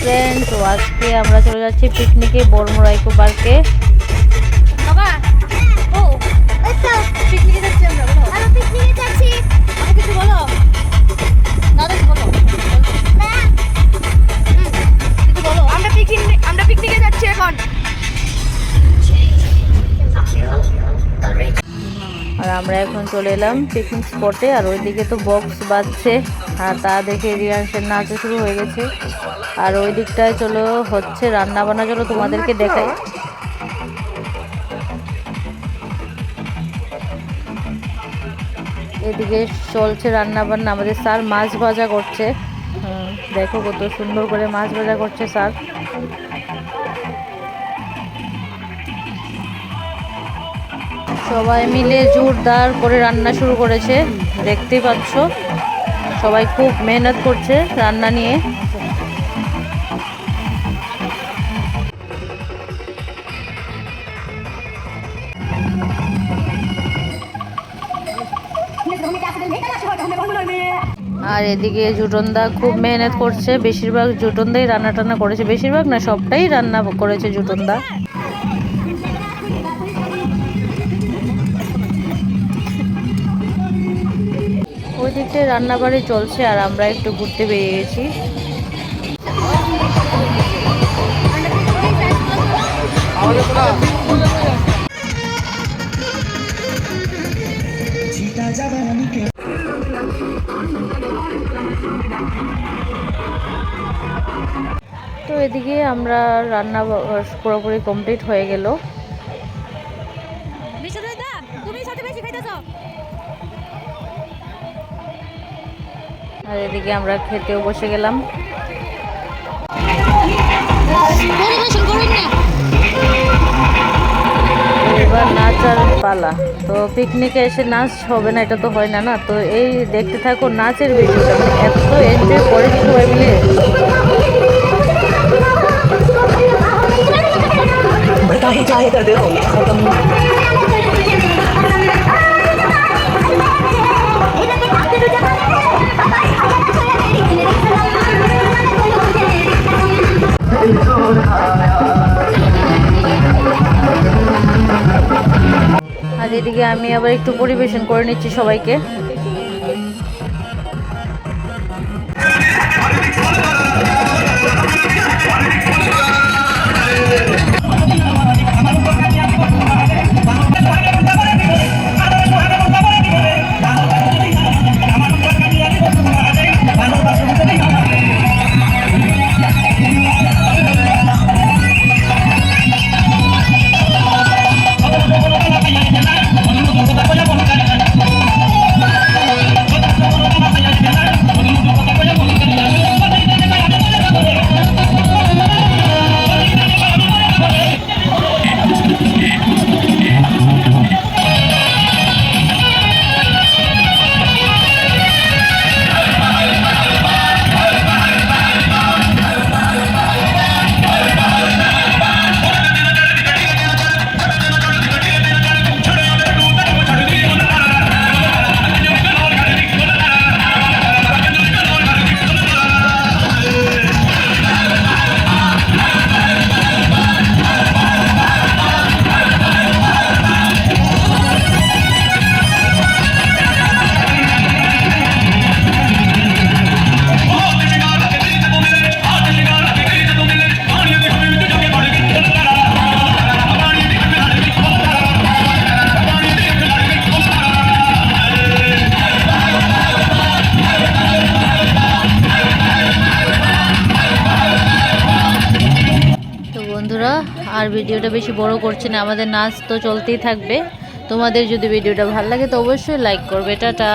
Friend তো আজকে আমরা চলে যাচ্ছি পিকনিকে বর্মরা ইকো পার্কে বাবা ও পিকনিকে যাচ্ছি আমরা বলো। পিকনিকে যাচ্ছি। আমাকে কিছু বলো। দাদা বলো। কিছু বলো। আমরা পিকনিক আমরা পিকনিকে যাচ্ছি এখন। আর আমরা এখন চলে এলাম পিকনিক স্পটে আর ওইদিকে তো বক্স বাজছে, আর তা দেখে রিয়াংশের নাচও শুরু হয়ে গেছে। আর ওই দিকটায় চলো, হচ্ছে রান্না বান্না চলো তোমাদেরকে দেখাই। এদিকে চলছে রান্না বান্না আমাদের স্যার মাছ ভাজা করছে। দেখো কত সুন্দর করে মাছ ভাজা করছে স্যার। সবাই মিলে জোরদার করে রান্না শুরু করেছে, দেখতেই পাচ্ছ। সবাই খুব মেহনত করছে রান্না নিয়ে। আর এদিকে জুটনদা খুব মেহনত করছে, বেশিরভাগ জুটনদাই রান্না টান্না করেছে, বেশিরভাগ না সবটাই রান্না করেছে জুটনদা। ওই দিকটায় রান্নাবাড়ি চলছে আর আমরা একটু ঘুরতে বেরিয়ে গেছি। তো এদিকে আমরা রান্না পুরোপুরি কমপ্লিট হয়ে গেল। দা তুমি সাথে বেশি আর এদিকে আমরা খেতেও বসে গেলাম পরিবেশন করুন না এবার নাচ আর পালা তো পিকনিকে এসে নাচ হবে না এটা তো হয় না না তো এই দেখতে থাকো নাচের ভিডিওটা মানে এত এনজয় করেছি সবাই মিলে बड़का ही चाहे कर दे এদিকে আমি আবার একটু পরিবেশন করে নিচ্ছি সবাইকে। বন্ধুরা আর ভিডিওটা বেশি বড় করছি না, আমাদের নাচ তো চলতেই থাকবে। তোমাদের যদি ভিডিওটা ভালো লাগে তো অবশ্যই লাইক করবে, টাটা।